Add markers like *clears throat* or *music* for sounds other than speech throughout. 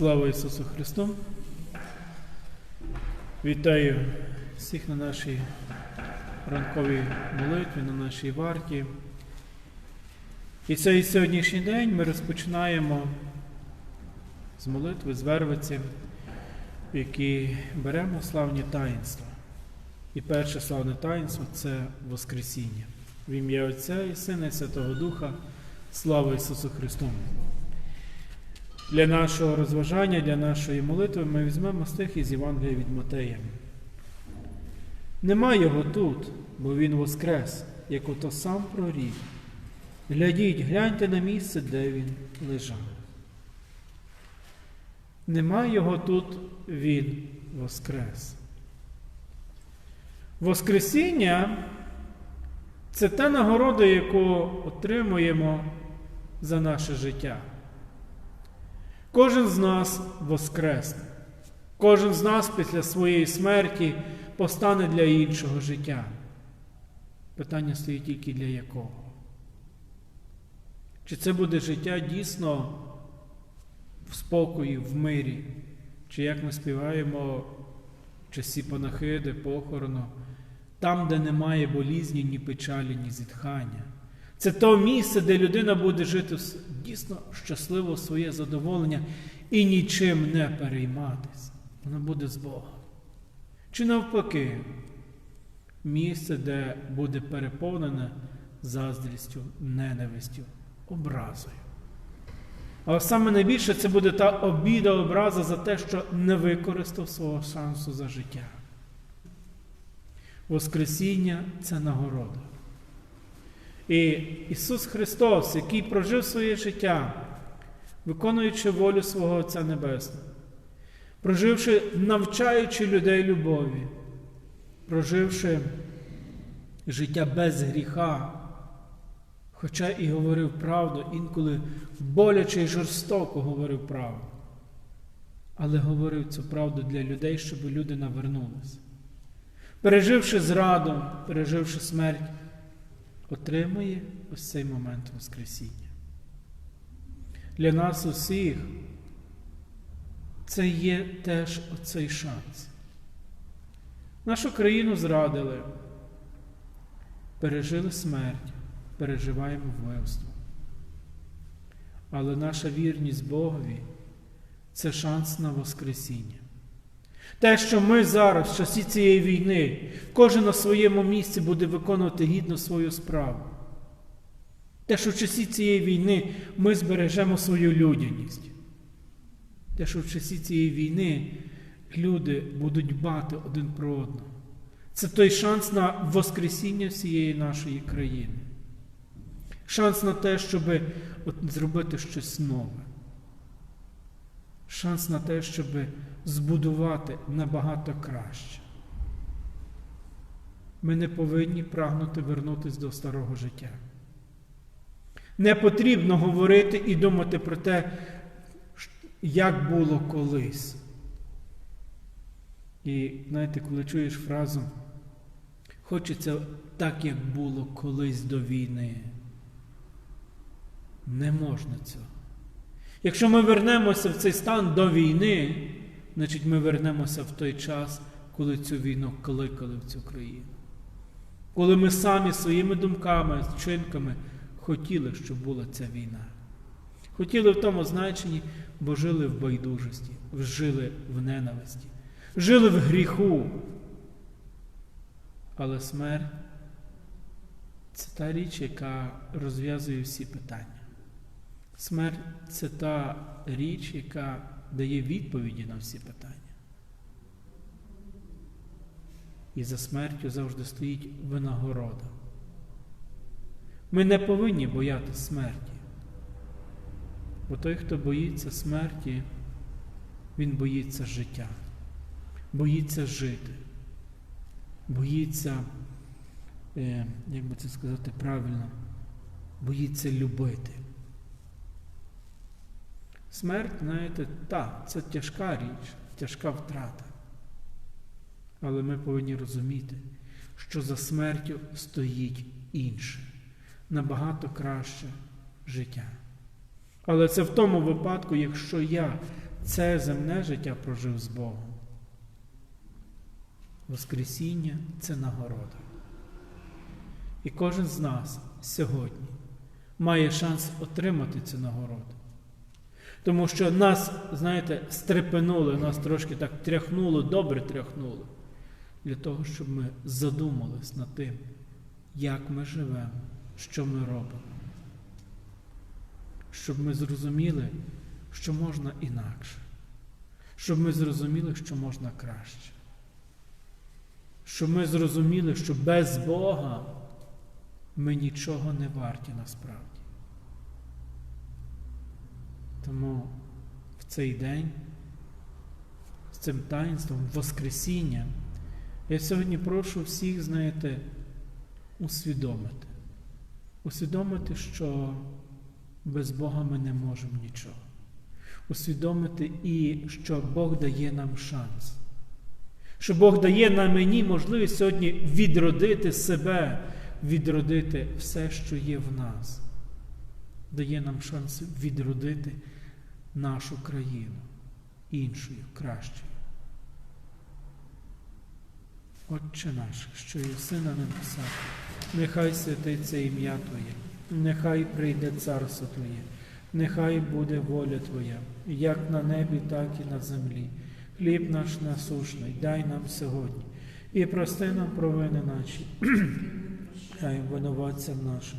Слава Ісусу Христу! Вітаю всіх на нашій ранковій молитві, на нашій варті. І цей сьогоднішній день ми розпочинаємо з молитви, з вервиці, в якій беремо славні таїнства. І перше славне таїнство це Воскресіння. В ім'я Отця і Сина і Святого Духа. Слава Ісусу Христу! Для нашого розважання, для нашої молитви ми візьмемо стих із Євангелія від Матея. Нема його тут, бо Він воскрес, як ото сам прорік. Глядіть, гляньте на місце, де він лежав. Нема його тут, Він воскрес. Воскресіння це та нагорода, яку отримуємо за наше життя. Кожен з нас воскресне. Кожен з нас після своєї смерті постане для іншого життя. Питання стоїть тільки для якого? Чи це буде життя дійсно в спокої, в мирі? Чи як ми співаємо в часі панахиди, похорону, там, де немає болізні, ні печалі, ні зітхання? Це то місце, де людина буде жити дійсно щасливо своє задоволення і нічим не перейматися. Вона буде з Богом. Чи навпаки, місце, де буде переповнене заздрістю, ненавистю, образою. Але саме найбільше це буде та обіда, образа за те, що не використав свого шансу за життя. Воскресіння це нагорода. І Ісус Христос, який прожив своє життя, виконуючи волю свого Отця Небесного, проживши, навчаючи людей любові, проживши життя без гріха, хоча і говорив правду, інколи боляче і жорстоко говорив правду, але говорив цю правду для людей, щоб люди навернулися. Переживши зраду, переживши смерть, отримує ось цей момент Воскресіння. Для нас усіх це є теж оцей шанс. Нашу країну зрадили, пережили смерть, переживаємо вбивство. Але наша вірність Богові це шанс на Воскресіння. Те, що ми зараз, в часі цієї війни, кожен на своєму місці буде виконувати гідно свою справу. Те, що в часі цієї війни ми збережемо свою людяність. Те, що в часі цієї війни люди будуть дбати один про одного. Це той шанс на Воскресіння всієї нашої країни. Шанс на те, щоб зробити щось нове. Шанс на те, щоб збудувати набагато краще. Ми не повинні прагнути вернутися до старого життя. Не потрібно говорити і думати про те, як було колись. І знаєте, коли чуєш фразу, хочеться так, як було колись до війни. Не можна цього. Якщо ми вернемося в цей стан до війни, значить ми вернемося в той час, коли цю війну кликали в цю країну. Коли ми самі своїми думками, вчинками хотіли, щоб була ця війна. Хотіли в тому значенні, бо жили в байдужості, жили в ненависті, жили в гріху. Але смерть це та річ, яка розв'язує всі питання. Смерть це та річ, яка дає відповіді на всі питання. І за смертю завжди стоїть винагорода. Ми не повинні боятися смерті. Бо той, хто боїться смерті, він боїться життя, боїться жити, боїться, е, як би це сказати правильно, боїться любити. Смерть, знаєте, так, це тяжка річ, тяжка втрата. Але ми повинні розуміти, що за смертю стоїть інше, набагато краще життя. Але це в тому випадку, якщо я це земне життя прожив з Богом. Воскресіння це нагорода. І кожен з нас сьогодні має шанс отримати цю нагороду. Тому що нас, знаєте, стрепенули, нас трошки так тряхнуло, добре тряхнуло, для того, щоб ми задумались над тим, як ми живемо, що ми робимо. Щоб ми зрозуміли, що можна інакше. Щоб ми зрозуміли, що можна краще. Щоб ми зрозуміли, що без Бога ми нічого не варті насправді. Тому в цей день, з цим таїнством, Воскресіння, я сьогодні прошу всіх, знаєте, усвідомити. Усвідомити, що без Бога ми не можемо нічого. Усвідомити і що Бог дає нам шанс. Що Бог дає нам мені можливість сьогодні відродити себе, відродити все, що є в нас. Дає нам шанс відродити нашу країну іншою, кращою. Отче наш, що є сина небеса, нехай святиться ім'я Твоє, нехай прийде царство Твоє, нехай буде воля Твоя, як на небі, так і на землі. Хліб наш насушний, дай нам сьогодні, і прости нам провини наші, *clears throat* хай винуватцям нашим.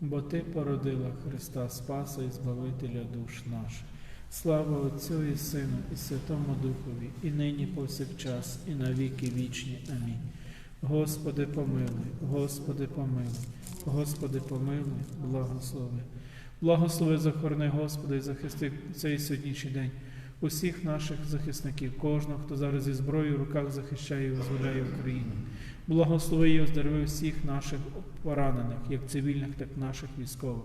бо Ти породила Христа Спаса і Збавителя душ наших. Слава Отцю і Сину, і Святому Духові, і нині повсякчас, і на віки вічні. Амінь. Господи, помилуй, Господи, помилуй, Господи, помилуй, благослови. Благослови, захорони, Господи, і захисти цей сьогоднішній день. Усіх наших захисників, кожного, хто зараз зі зброєю в руках захищає і визволяє Україну. Благослови і оздорови всіх наших поранених, як цивільних, так і наших військових.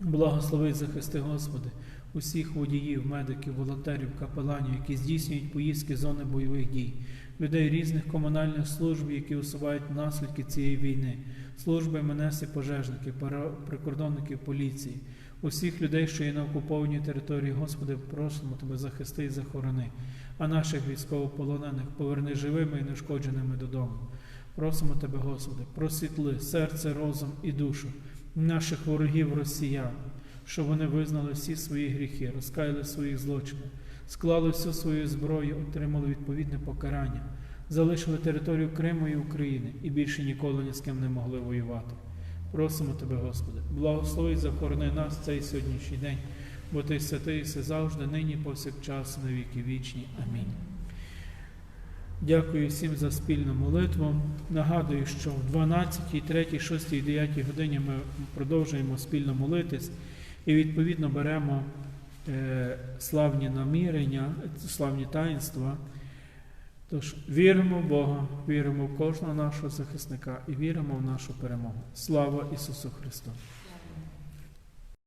Благослови захисти, Господи, усіх водіїв, медиків, волонтерів, капеланів, які здійснюють поїздки зони бойових дій, людей різних комунальних служб, які усувають наслідки цієї війни, служби МНС і пожежників, прикордонників поліції, Усіх людей, що є на окупованій території, Господи, просимо Тебе захисти і захорони, а наших військовополонених поверни живими і нешкодженими додому. Просимо Тебе, Господи, просвітли серце, розум і душу наших ворогів росіян, щоб вони визнали всі свої гріхи, розкаяли своїх злочинів, склали всю свою зброю, отримали відповідне покарання, залишили територію Криму і України і більше ніколи ні з ким не могли воювати. Просимо Тебе, Господи, благослови і захорони нас цей сьогоднішній день, бо Ти святий все завжди, нині, повсякчас, на віки вічні. Амінь. Дякую всім за спільну молитву. Нагадую, що в 12, 3, 6, 9 годині ми продовжуємо спільно молитись і відповідно беремо славні намірення, славні таїнства. Тож віримо в Бога, віримо в кожного нашого захисника і віримо в нашу перемогу. Слава Ісусу Христу!